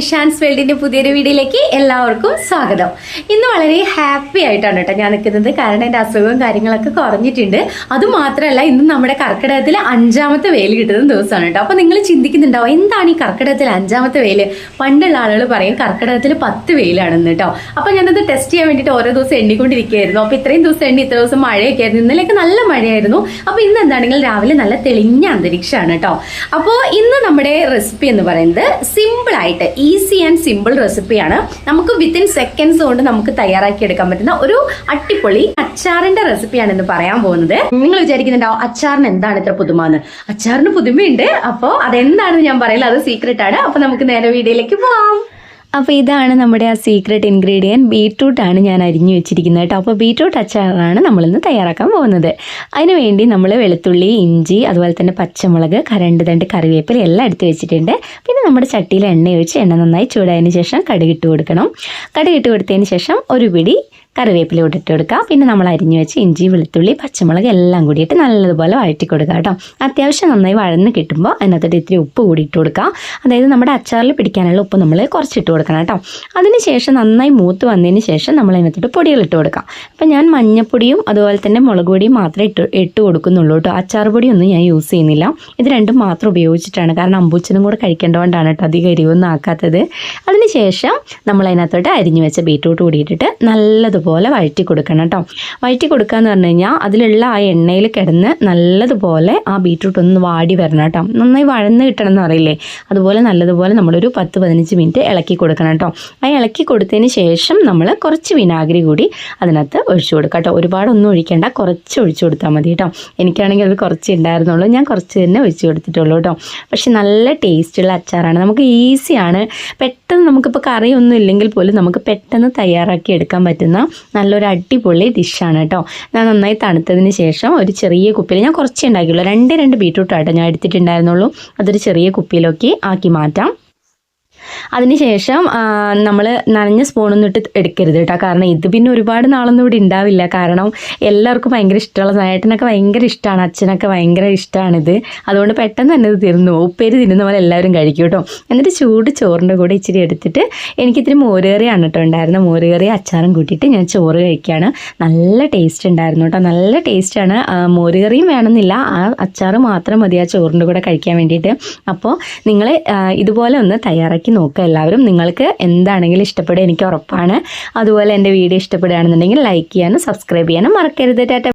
ഇഷാൻസ് വേൾഡിന്റെ പുതിയൊരു വീഡിയോയിലേക്ക് എല്ലാവർക്കും സ്വാഗതം. ഇന്ന് വളരെ ഹാപ്പി ആയിട്ടാണ് കേട്ടോ ഞാൻ നിൽക്കുന്നത്. കാരണം എന്റെ അസുഖവും കാര്യങ്ങളൊക്കെ കുറഞ്ഞിട്ടുണ്ട്. അത് മാത്രമല്ല ഇന്ന് നമ്മുടെ കർക്കിടകത്തിൽ അഞ്ചാമത്തെ വേൽ കിട്ടുന്ന ദിവസമാണ് കേട്ടോ. അപ്പോൾ നിങ്ങൾ ചിന്തിക്കുന്നുണ്ടാവും എന്താണ് ഈ കർക്കിടകത്തിൽ അഞ്ചാമത്തെ വേൽ? പണ്ടുള്ള ആളുകൾ പറയും കർക്കിടകത്തിൽ പത്ത് വേലാണെന്ന് കേട്ടോ. അപ്പോൾ ഞാനത് ടെസ്റ്റ് ചെയ്യാൻ വേണ്ടിയിട്ട് ഓരോ ദിവസം എണ്ണിക്കൊണ്ടിരിക്കുകയായിരുന്നു. അപ്പോൾ ഇത്രയും ദിവസം എണ്ണി ഇത്ര ദിവസം മഴയൊക്കെ ആയിരുന്നു. ഇന്നലെയൊക്കെ നല്ല മഴയായിരുന്നു. അപ്പോൾ ഇന്ന് എന്താണെങ്കിൽ രാവിലെ നല്ല തെളിഞ്ഞ അന്തരീക്ഷമാണ് കേട്ടോ. അപ്പോൾ ഇന്ന് നമ്മുടെ റെസിപ്പി എന്ന് പറയുന്നത് സിമ്പിൾ ആയിട്ട് ഈസി ആൻഡ് സിമ്പിൾ റെസിപ്പിയാണ് നമുക്ക് വിത്തിൻ സെക്കൻഡ്സ് കൊണ്ട് നമുക്ക് തയ്യാറാക്കി എടുക്കാൻ പറ്റുന്ന ഒരു അട്ടിപ്പൊളി അച്ചാറിന്റെ റെസിപ്പിയാണ് ഇന്ന് പറയാൻ പോകുന്നത്. നിങ്ങൾ വിചാരിക്കുന്നുണ്ടാവും അച്ചാറിന് എന്താണ് ഇത്ര പുതുമ എന്ന് അച്ചാറിന് പുതുമയുണ്ട് അപ്പോൾ അതെന്താണെന്ന് ഞാൻ പറയില്ല അത് സീക്രട്ട് ആണ്. അപ്പോൾ നമുക്ക് നേരെ വീഡിയോയിലേക്ക് പോവാം. അപ്പോൾ ഇതാണ് നമ്മുടെ ആ സീക്രട്ട് ഇൻഗ്രീഡിയന്റ് ബീട്രൂട്ട് ആണ് ഞാൻ അരിഞ്ഞു വെച്ചിരിക്കുന്നത് കേട്ടോ. അപ്പോൾ ബീട്രൂട്ട് അച്ചാറാണ് നമ്മളിന്ന് തയ്യാറാക്കാൻ പോകുന്നത്. അതിനുവേണ്ടി നമ്മൾ വെളുത്തുള്ളി ഇഞ്ചി അതുപോലെ തന്നെ പച്ചമുളക് കരണ്ട് തണ്ട് കറിവേപ്പില എല്ലാം എടുത്ത് വെച്ചിട്ടുണ്ട്. പിന്നെ നമ്മുടെ ചട്ടിയിൽ എണ്ണ ഒഴിച്ച് എണ്ണ നന്നായി ചൂടായതിന് ശേഷം കടുകിട്ട് കൊടുക്കണം. കടുകിട്ട് കൊടുത്തതിന് ശേഷം ഒരു പിടി കറിവേപ്പില ഇട്ടിട്ട് കൊടുക്കുക. പിന്നെ നമ്മൾ അരിഞ്ഞു വെച്ച് ഇഞ്ചി വെളുത്തുള്ളി പച്ചമുളക് എല്ലാം കൂടിയിട്ട് നല്ലതുപോലെ വഴറ്റി കൊടുക്കുക കേട്ടോ. അത്യാവശ്യം നന്നായി വഴന്ന് കിട്ടുമ്പോൾ അതിനകത്തോട്ട് ഇത്തിരി ഉപ്പ് കൂടി ഇട്ട് കൊടുക്കുക. അതായത് നമ്മുടെ അച്ചാറിൽ പിടിക്കാനുള്ള ഉപ്പ് നമ്മൾ കുറച്ചിട്ട് കൊടുക്കണം കേട്ടോ. അതിന് ശേഷം നന്നായി മൂത്ത് വന്നതിന് ശേഷം നമ്മൾ അതിനകത്തോട്ട് പൊടികൾ ഇട്ട് കൊടുക്കാം അപ്പം ഞാൻ മഞ്ഞപ്പൊടിയും അതുപോലെ തന്നെ മുളക് പൊടിയും മാത്രമേ ഇട്ട് ഇട്ട് കൊടുക്കുന്നുള്ളൂ കേട്ടോ. അച്ചാർ പൊടിയൊന്നും ഞാൻ യൂസ് ചെയ്യുന്നില്ല. ഇത് രണ്ടും മാത്രം ഉപയോഗിച്ചിട്ടാണ്. കാരണം അമ്പൂച്ചനും കൂടെ കഴിക്കേണ്ടതുകൊണ്ടാണ് കേട്ടോ അധികം എരിവൊന്നും ആക്കാത്തത്. അതിനുശേഷം നമ്മൾ അതിനകത്തോട്ട് അരിഞ്ഞു വെച്ച ബീറ്റ്റൂട്ട് കൂടി ഇട്ടിട്ട് നല്ലതുപോലെ വഴറ്റി കൊടുക്കണം കേട്ടോ. വഴറ്റി കൊടുക്കുക എന്ന് പറഞ്ഞു കഴിഞ്ഞാൽ അതിലുള്ള ആ എണ്ണയിൽ കിടന്ന് നല്ലതുപോലെ ആ ബീറ്റ്റൂട്ട് ഒന്ന് വാടി വരണം കേട്ടോ. നന്നായി വഴന്ന് കിട്ടണം എന്ന് പറയില്ലേ? അതുപോലെ നല്ലതുപോലെ നമ്മളൊരു പത്ത് പതിനഞ്ച് മിനിറ്റ് ഇളക്കി കൊടുക്കണം കേട്ടോ. ആ ഇളക്കി കൊടുത്തതിന് ശേഷം നമ്മൾ കുറച്ച് വിനാഗിരി കൂടി അതിനകത്ത് ഒഴിച്ചു കൊടുക്കാം കേട്ടോ. ഒരുപാടൊന്നും ഒഴിക്കേണ്ട കുറച്ച് ഒഴിച്ചു കൊടുത്താൽ മതി കേട്ടോ. എനിക്കാണെങ്കിൽ അത് കുറച്ച് ഉണ്ടായിരുന്നുള്ളൂ. ഞാൻ കുറച്ച് തന്നെ ഒഴിച്ചു കൊടുത്തിട്ടുള്ളൂ കേട്ടോ. പക്ഷെ നല്ല ടേസ്റ്റുള്ള അച്ചാറാണ്. നമുക്ക് ഈസിയാണ്. പെട്ടെന്ന് നമുക്കിപ്പോൾ കറിയൊന്നും ഇല്ലെങ്കിൽ പോലും നമുക്ക് പെട്ടെന്ന് തയ്യാറാക്കി എടുക്കാൻ പറ്റുന്ന നല്ലൊരു അടിപൊളി ഡിഷാണ് കേട്ടോ. ഞാൻ നന്നായി തണുത്തതിന് ശേഷം ഒരു ചെറിയ കുപ്പിയിൽ ഞാൻ കുറച്ചേ ഉണ്ടാക്കിയുള്ളൂ. രണ്ട് രണ്ട് ബീട്രൂട്ടാട്ടോ ഞാൻ എടുത്തിട്ടുണ്ടായിരുന്നുള്ളൂ. അതൊരു ചെറിയ കുപ്പിയിലൊക്കെ ആക്കി മാറ്റാം. അതിനുശേഷം നമ്മൾ നനഞ്ഞ സ്പൂണൊന്നും ഇട്ട് എടുക്കരുത് കേട്ടോ. കാരണം ഇത് പിന്നെ ഒരുപാട് നാളൊന്നും ഇവിടെ ഉണ്ടാവില്ല. കാരണം എല്ലാവർക്കും ഭയങ്കര ഇഷ്ടമുള്ള സായേട്ടനൊക്കെ ഭയങ്കര ഇഷ്ടമാണ്. അച്ഛനൊക്കെ ഭയങ്കര ഇഷ്ടമാണിത്. അതുകൊണ്ട് പെട്ടെന്ന് തന്നെ ഇത് തിരുന്നു ഉപ്പേര് തിന്നുന്ന പോലെ എല്ലാവരും കഴിക്കും കേട്ടോ. എന്നിട്ട് ചൂട് ചോറിന്റെ കൂടെ ഇച്ചിരി എടുത്തിട്ട് എനിക്കിത്തിരി മോരുകറിയാണ് കേട്ടോ ഉണ്ടായിരുന്നത്. മോരുകറി അച്ചാറും കൂട്ടിയിട്ട് ഞാൻ ചോറ് കഴിക്കുകയാണ്. നല്ല ടേസ്റ്റ് ഉണ്ടായിരുന്നു കേട്ടോ. നല്ല ടേസ്റ്റാണ്. മോരുകറിയും വേണമെന്നില്ല. ആ അച്ചാറ് മാത്രം മതി ആ ചോറിന്റെ കൂടെ കഴിക്കാൻ വേണ്ടിയിട്ട്. അപ്പോൾ നിങ്ങൾ ഇതുപോലെ ഒന്ന് തയ്യാറാക്കി നോക്കുക. എല്ലാവരും നിങ്ങൾക്ക് എന്താണെങ്കിലും ഇഷ്ടപ്പെടുക എനിക്ക് ഉറപ്പാണ്. അതുപോലെ എന്റെ വീഡിയോ ഇഷ്ടപ്പെടുകയാണെന്നുണ്ടെങ്കിൽ ലൈക്ക് ചെയ്യാനും സബ്സ്ക്രൈബ് ചെയ്യാനും മറക്കരുത്. ടാറ്റ.